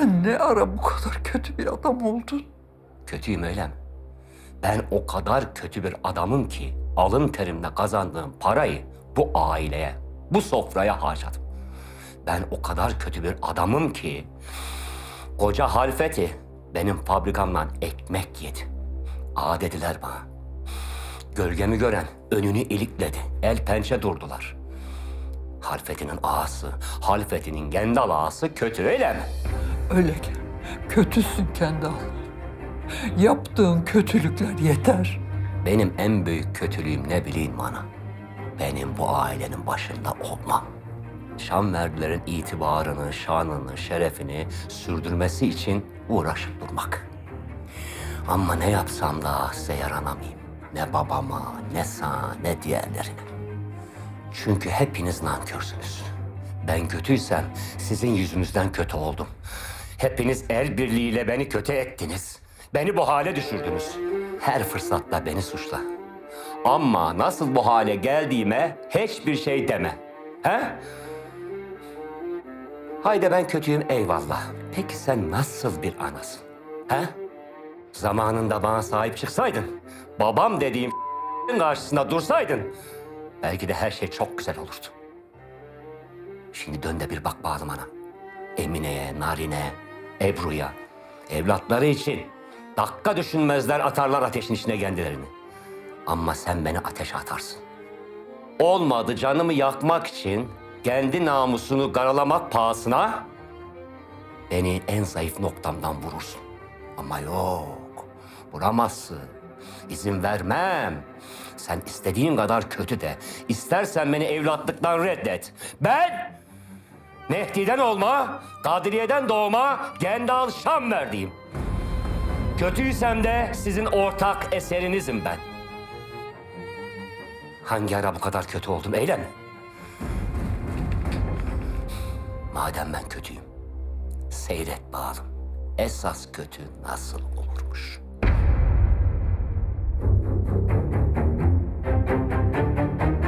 Sen ne ara bu kadar kötü bir adam oldun? Kötüyüm öyle? Ben o kadar kötü bir adamım ki alın terimle kazandığım parayı bu aileye, bu sofraya harcadım. Ben o kadar kötü bir adamım ki koca halfeti benim fabrikamdan ekmek yedi. Ağa dediler bana. Gölgemi gören önünü ilikledi. El pençe durdular. Halfetinin ağası, halfetinin gendal ağası kötü öyle mi? Öyle kötüsün Kendal. Yaptığın kötülükler yeter. Benim en büyük kötülüğüm ne bileyim bana. Benim bu ailenin başında olmam. Şamverdilerin itibarını, şanını, şerefini sürdürmesi için uğraşıp durmak. Ama ne yapsam da size yaranamayayım. Ne babama, ne sana, ne diğerlerine. Çünkü hepiniz nankörsünüz. Ben kötüysem sizin yüzünüzden kötü oldum. Hepiniz el birliğiyle beni kötü ettiniz. Beni bu hale düşürdünüz. Her fırsatta beni suçla. Ama nasıl bu hale geldiğime hiçbir şey deme. He? Haydi ben kötüyüm eyvallah. Peki sen nasıl bir anasın? He? Zamanında bana sahip çıksaydın, babam dediğim karşısında dursaydın, belki de her şey çok güzel olurdu. Şimdi dön de bir bak bakalım ana. Emine'ye, Narine'ye, Ebru'ya, evlatları için dakika düşünmezler atarlar ateşin içine kendilerini. Ama sen beni ateşe atarsın. Olmadı canımı yakmak için kendi namusunu karalamak pahasına beni en zayıf noktamdan vurursun. Ama yok, vuramazsın. İzin vermem. Sen istediğin kadar kötü de, istersen beni evlatlıktan reddet. Ben Mehdi'den olma, Kadriye'den doğma, Gendal Şam verdiğim. Kötüysem de sizin ortak eserinizim ben. Hangi ara bu kadar kötü oldum eylem? Madem ben kötüyüm, seyret bakalım. Esas kötü nasıl olurmuş?